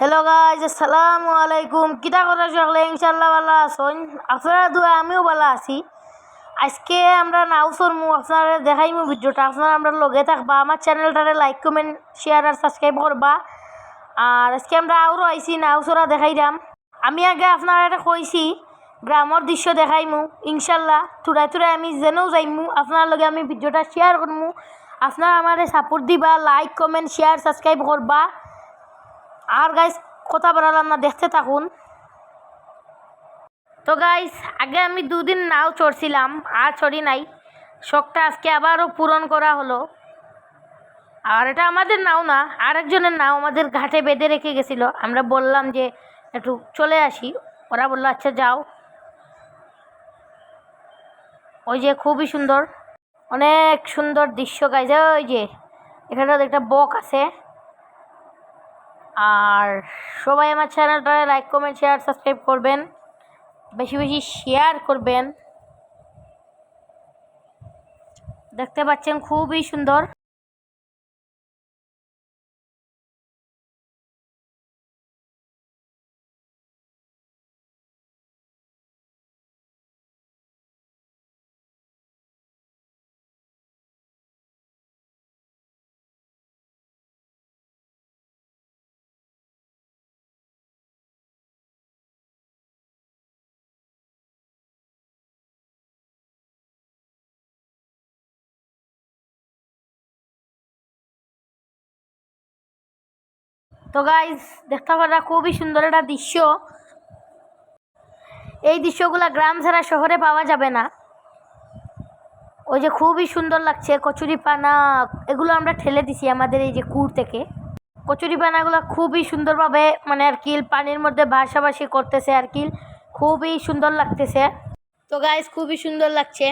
Hello guys আসসালামু আলাইকুম কিতা কথা সকলে ইনশাল্লাহ ভালো আছেন? আপনারা দুয়া আমিও ভালো আছি। আজকে আমরা নাও চলমু আপনারা দেখাইমু ভিডিওটা। আপনারা আমরা লগে থাকবা, আমার চ্যানেলটারে লাইক কমেন্ট শেয়ার আর সাবস্ক্রাইব করবা। আর আজকে আমরা আরও আইছি, নাও দেখাই দাম আমি আগে আপনারা এটা কইছি, গ্রামের দৃশ্য দেখাইমু ইনশাল্লাহ থুড়াই থুড়াই আমি যেনেও যাইমু, আপনার লগে আমি ভিডিওটা শেয়ার করমু। আপনারা আমারে সাপোর্ট দিবা লাইক কমেন্ট শেয়ার সাবস্ক্রাইব করবা। আর গাইস কথা বাড়ালাম না, দেখতে থাকুন। তো গাইস আগে আমি দুদিন নাও চড়ছিলাম, আর চড়ি নাই। শখটা আজকে আবারও পূরণ করা হলো। আর এটা আমাদের নাও না, আরেকজনের নাও, আমাদের ঘাটে বেঁধে রেখে গেছিল। আমরা বললাম যে একটু চলে আসি। ওরা বলল আচ্ছা যাও। ওই যে খুবই সুন্দর, অনেক সুন্দর দৃশ্য গাইছে ওই যে, এখানে একটা বক আছে। আর সবাই আমার চ্যানেলটা লাইক কমেন্ট শেয়ার সাবস্ক্রাইব করবেন। বেশি বেশি শেয়ার করবেন। দেখতে পাচ্ছেন খুবই সুন্দর। তো গাইজ দেখতে পারা খুবই সুন্দর একটা দৃশ্য। এই দৃশ্যগুলো গ্রাম ছাড়া শহরে পাওয়া যাবে না। ওই যে খুবই সুন্দর লাগছে, কচুরি পানা, এগুলো আমরা ঠেলে দিছি আমাদের এই যে কুর থেকে। কচুরি পানাগুলো খুবই সুন্দরভাবে মানে আর কি, পানির মধ্যে ভাসাভাসি করতেছে আর কি, খুবই সুন্দর লাগতেছে। তো গাইজ খুবই সুন্দর লাগছে।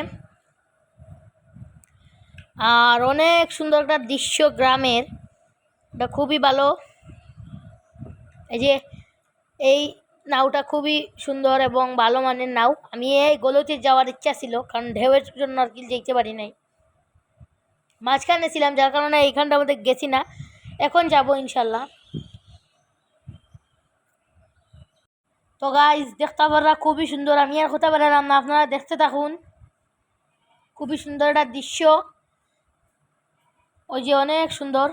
আর অনেক সুন্দর একটা দৃশ্য গ্রামের। এটা খুবই ভালো। এই যে এই নাওটা খুবই সুন্দর এবং ভালো মানের নাও। আমি এই গলতে যাওয়ার ইচ্ছা ছিল, কারণ ঢেউয়ের জন্য আর কি যেতে পারি নাই। মাঝখানে ছিলাম, যার কারণে এইখানটার মধ্যে গেছি না। এখন যাব ইনশাল্লাহ তো গাইজ দেখতে পারা খুবই সুন্দর। আমি আর কথা বেরালাম না। আপনারা দেখতে থাকুন। খুবই সুন্দর একটা দৃশ্য। ওই যে অনেক সুন্দর।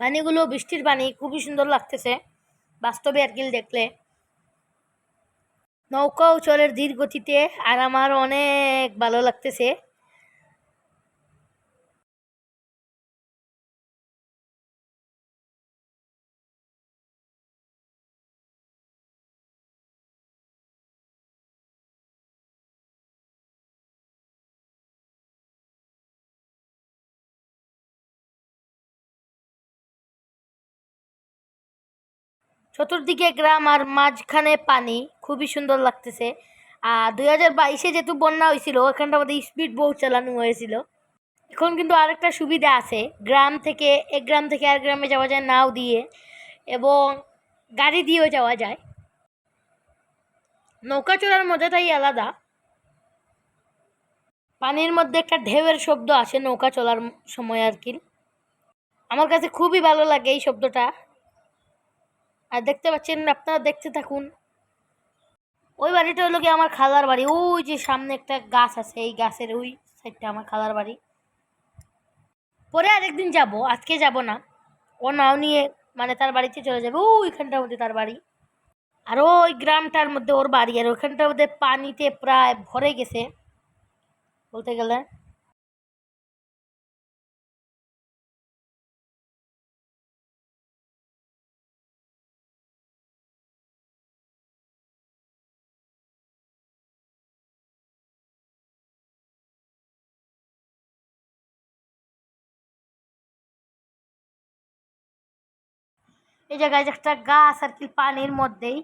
পানিগুলো বৃষ্টির পানি খুবই সুন্দর লাগতেছে। বাস্তবে আর দেখলে। নৌকাও চলের ধীর গতিতে আর আমার অনেক ভালো লাগতেছে। চতুর্দিকে গ্রাম আর মাঝখানে পানি, খুবই সুন্দর লাগতেছে। আর দুই হাজার বাইশে যেহেতু বন্যা হয়েছিল, ওখানটা আমাদের স্পিড বোট চালানো হয়েছিল। এখন কিন্তু আরেকটা সুবিধা আছে, গ্রাম থেকে, এক গ্রাম থেকে আর গ্রামে যাওয়া যায় নাও দিয়ে, এবং গাড়ি দিয়েও যাওয়া যায়। নৌকা চড়ার মজাটাই আলাদা। পানির মধ্যে একটা ঢেউয়ের শব্দ আসে নৌকা চলার সময় আর কি। আমার কাছে খুবই ভালো লাগে এই শব্দটা। আর দেখতে পাচ্ছেন আপনারা দেখতে থাকুন। ওই বাড়িটা হলো কি আমার খালার বাড়ি। ওই যে সামনে একটা গাছ আছে, এই গাছের ওই সাইডটা আমার খালার বাড়ি। পরে আরেকদিন যাব, আজকে যাব না। ও নাও নিয়ে মানে তার বাড়িতে চলে যাবে ওইখানটার মধ্যে তার বাড়ি। আর ওই গ্রামটার মধ্যে ওর বাড়ি, আর ওইখানটার মধ্যে পানিতে প্রায় ভরে গেছে। বলতে গেলে এই জায়গায় একটা গাছ আর কি পানির মধ্যেই।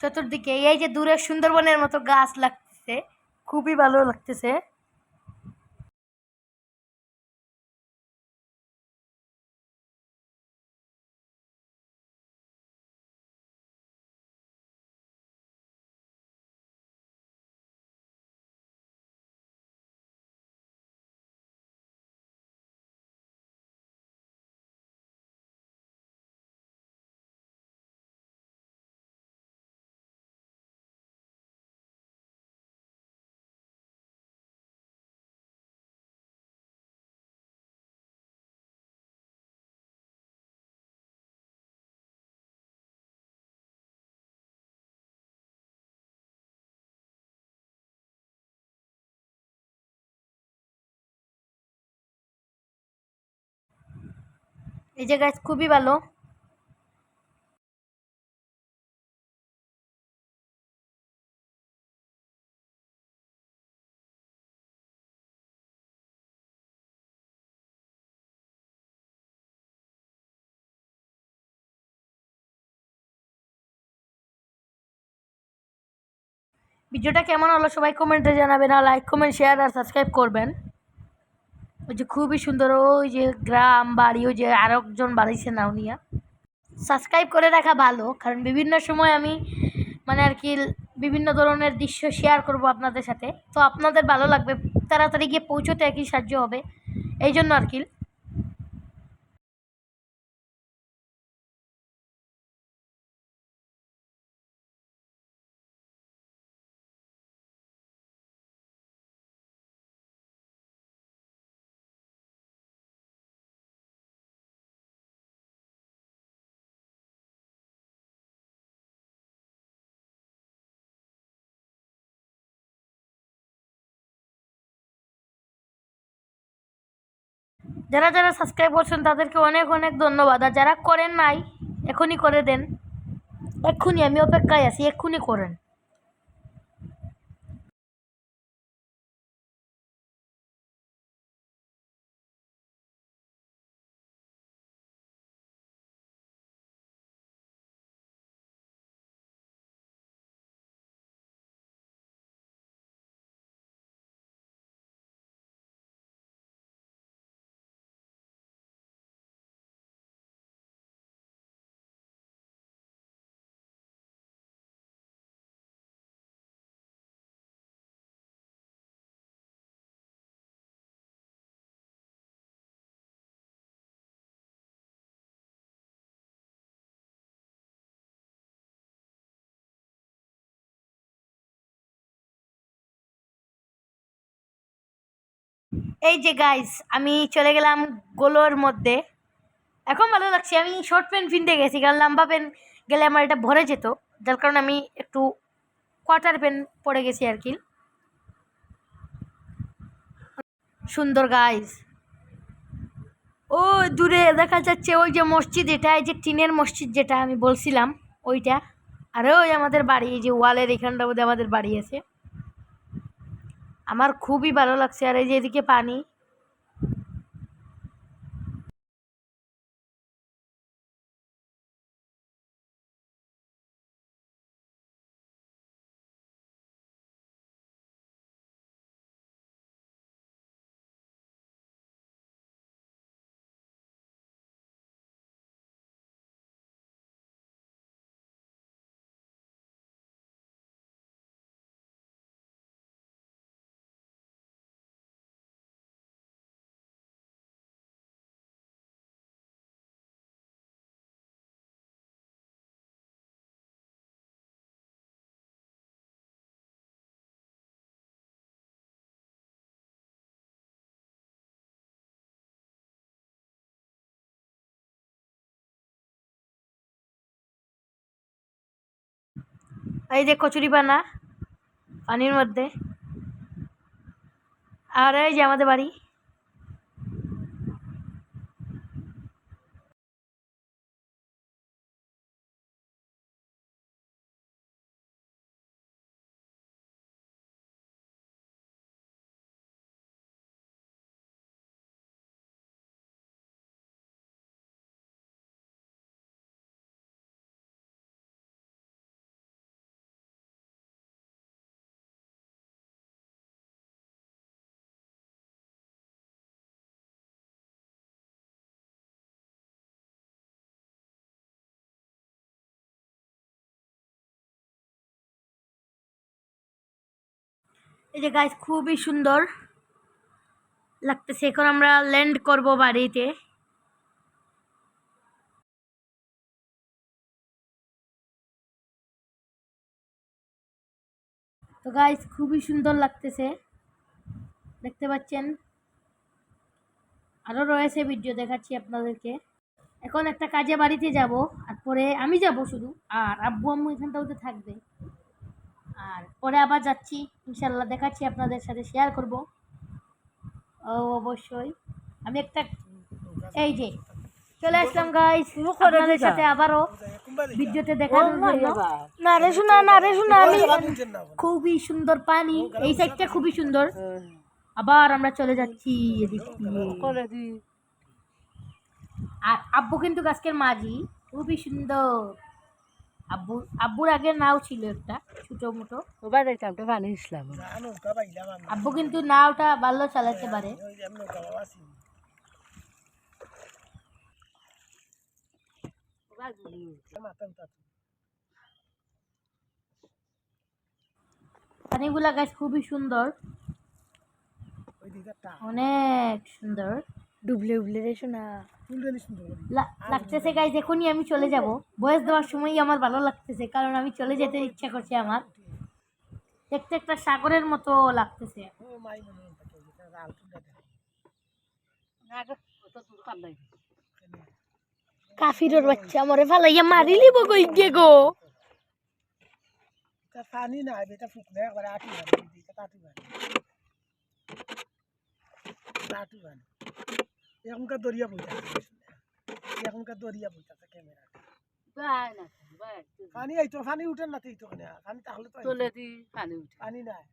চতুর্দিকে এই যে দূরে সুন্দরবনের মতো গাছ লাগতেছে, খুবই ভালো লাগতেছে। এই যে গাছ খুবই ভালো। ভিডিওটা কেমন হলো সবাই কমেন্টে জানাবেন আর লাইক কমেন্ট শেয়ার আর সাবস্ক্রাইব করবেন। ওই যে খুবই সুন্দর, ওই যে গ্রাম বাড়ি, ওই যে আরেকজন বাড়িছে না উনিয়া সাবস্ক্রাইব করে রাখা ভালো, কারণ বিভিন্ন সময় আমি মানে আর কি বিভিন্ন ধরনের দৃশ্য শেয়ার করব আপনাদের সাথে। তো আপনাদের ভালো লাগবে, তাড়াতাড়ি গিয়ে পৌঁছতে আর কি সাহায্য হবে। এই জন্য আর কি যারা যারা সাবস্ক্রাইব করছেন, তাদেরকে অনেক অনেক ধন্যবাদ। আর যারা করেন নাই, এখনই করে দেন। এক্ষুনি আমি অপেক্ষায় আছি, এক্ষুনি করেন। এই যে গাইস আমি চলে গেলাম গোলোর মধ্যে। এখন ভালো লাগছে, আমি শর্ট প্যান্ট কিনতে গেছি, কারণ লম্বা প্যান্ট গেলে আমার এটা ভরে যেত। যার কারণে আমি একটু কোয়ার্টার প্যান্ট পরে গেছি আর কি। সুন্দর গাইস ও দূরে দেখা যাচ্ছে ওই যে মসজিদ, এটা এই যে টিনের মসজিদ যেটা আমি বলছিলাম, ওইটা। আর ওই আমাদের বাড়ি, এই যে ওয়ালের এখানটা মধ্যে আমাদের বাড়ি আছে। আমার খুবই ভালো লাগছে। আর এই যে এদিকে পানি এই যে কচুরি পানা পানির মধ্যে। আর এই যে আমাদের বাড়ি। এই যে গাছ খুবই সুন্দর লাগতেছে। এখন আমরা ল্যান্ড করব বাড়িতে। তো গাইস খুবই সুন্দর লাগতেছে। দেখতে পাচ্ছেন? আরও রয়েছে ভিডিও দেখাচ্ছি আপনাদেরকে। এখন একটা কাজে বাড়িতে যাব, আর পরে আমি যাব শুধু, আর আব্বু আম্মু এখানটাও তো থাকবে। আর পরে আবার যাচ্ছি। ইনশাল্লাহ দেখাচ্ছি আপনাদের সাথে শেয়ার করব। ও অবশ্যই। আমি একটা এই যে চলে আসলাম গাইস আপনাদের সাথে আবারও ভিডিওতে দেখানোর জন্য। না রে শোনা না রে শোনা আমি খুবই সুন্দর পানি। এই সাইডটা খুবই সুন্দর। আবার আমরা চলে যাচ্ছি এদিক আর আব্বু কিন্তু আজকের মাঝি। খুবই সুন্দর। আব্বু আব্বুর আগে নাও ছিল একটা ছোটো মোটো। ওবার পানি ইসলাম আব্বু কিন্তু নাওটা ভালো চালাতে পারে। পানিগুলা গাছ খুবই সুন্দর। অনেক সুন্দর। ডুবলে উবলে রে শোনা লাগতেছে গাইজ এখনই আমি চলে যাব। বয়স দেওয়ার সময়ই আমার ভালো লাগতেছে কারণ আমি চলে যেতে ইচ্ছা করছে আমার। দেখতে একটা সাগরের মতো লাগতেছে। কাফিরের বাচ্চা মরে ফালাইয়া মারি লিব কই গে গো? পানি নাই বেটা ফুকলে একবারে আটি বানি দিকে বানি তাটি বানি এখনকার দরিয়া বইতা এখনকার দরিয়া বইতা ক্যামেরা পানি আইতো পানি উঠে না তো পানি তাহলে তো তোলে দি পানি উঠে। পানি নাই।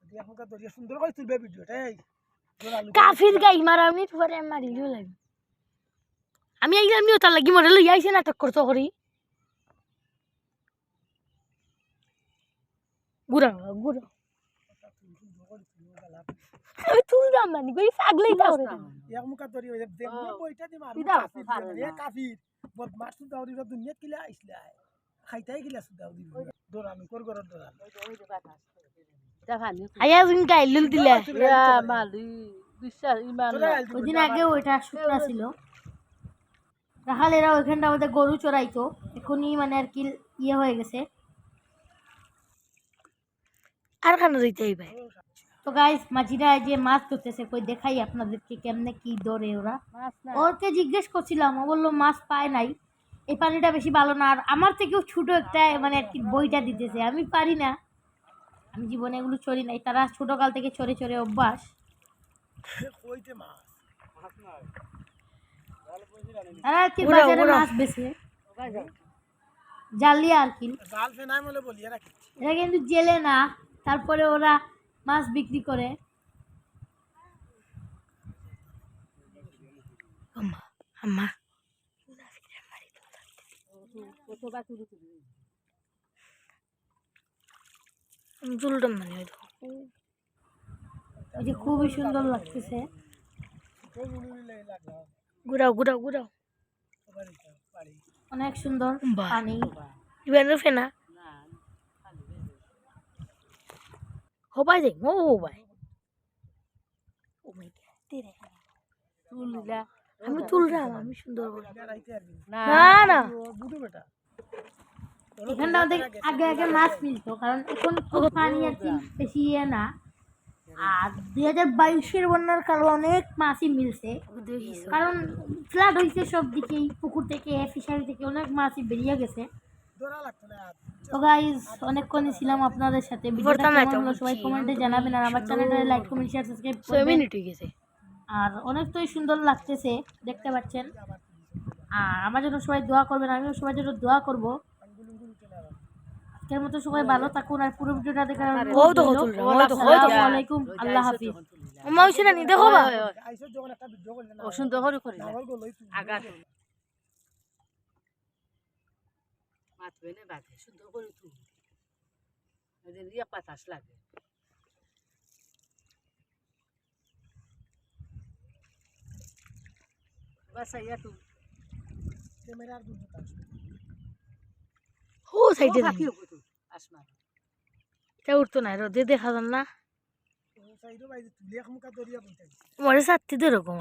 যদি এখনকার দরিয়া সুন্দর করে তুলবে ভিডিওটা এই কাফির গাই মারা আমি পরে মারি লাগি। আমি আইলাম নিও তার লাগি মরে লই আইছে নাটক করতো করি গুড়া গুড়া। আমি তুললাম না গই পাগলাই দাও বইটা দি মারু কাফির কিলা খাইতাই কিলা কর গর ইয়া মালি বিশ্বাস ইমান আগে ওইটা শুকনা ছিল। রাখাল এরা ওইখানটা আমাদের গরু চড়াইতো। এখনই মানে আর কি ইয়ে হয়ে গেছে। আর খানা দিতে ভাই তো গাইস মাঝিরা যে মাছ ধরতেছে কই দেখাই আপনাদেরকে কেমনে কি ধরে ওরা। মাছ ওকে জিজ্ঞেস করছিলাম ও বলল মাছ পায় নাই। এই পানিটা বেশি ভালো না। আর আমার থেকেও ছোট একটা মানে আর কি বইটা দিতেছে। আমি পারি না। আমি জীবনে এগুলো চড়ি নাই। তারা ছোটকাল থেকে চড়ে চড়ে অভ্যাস। তারা আর কি বাজারে মাছ বেছে। জালিয়া আর কি? এরা কিন্তু জেলে না। তারপরে ওরা মাছ বিক্রি করে। আম্মা আমি মানে ওই যে খুবই সুন্দর লাগতেছে। ঘুরাও ঘুরাও ঘুরাও। অনেক সুন্দর পানি। ফেনা হবাই দেখ ও হবাই আমি তুললাম আমি সুন্দর না না এখানটা আমাদের আগে আগে মাছ মিলতো কারণ এখন পানি আর কি বেশি ইয়ে না আর দুই হাজার বাইশের বন্যার কারণে অনেক মাছই মিলছে কারণ ফ্লাড হয়েছে সব দিকেই পুকুর থেকে ফিশারি থেকে অনেক মাছই বেরিয়ে গেছে তো গাইজ অনেকক্ষণই ছিলাম আপনাদের সাথে ভিডিওটা কেমন হলো সবাই কমেন্টে জানাবেন আর আমার চ্যানেলটা লাইক কমেন্ট শেয়ার সাবস্ক্রাইব করবেন আর অনেকটাই সুন্দর লাগতেছে দেখতে পাচ্ছেন আর আমার জন্য সবাই দোয়া করবেন আমিও সবার জন্য দোয়া করব আজকের মতো সবাই ভালো থাকুন আর পুরো ভিডিওটা দেখার আসসালামু আলাইকুম আল্লাহ হাফিজ আইসো যখন একটা ভিডিও করলে ও সুন্দর করে করি ডাবল মাতবে না বাদে সুন্দর করে তুই এদের ইয়ে পাতাস লাগে। বাসা ক্যামেরার দুটো ও সাইডে থাকি আসমান এটা উঠতো না রোদে দেখা যান না। মরে সাথে তো এরকম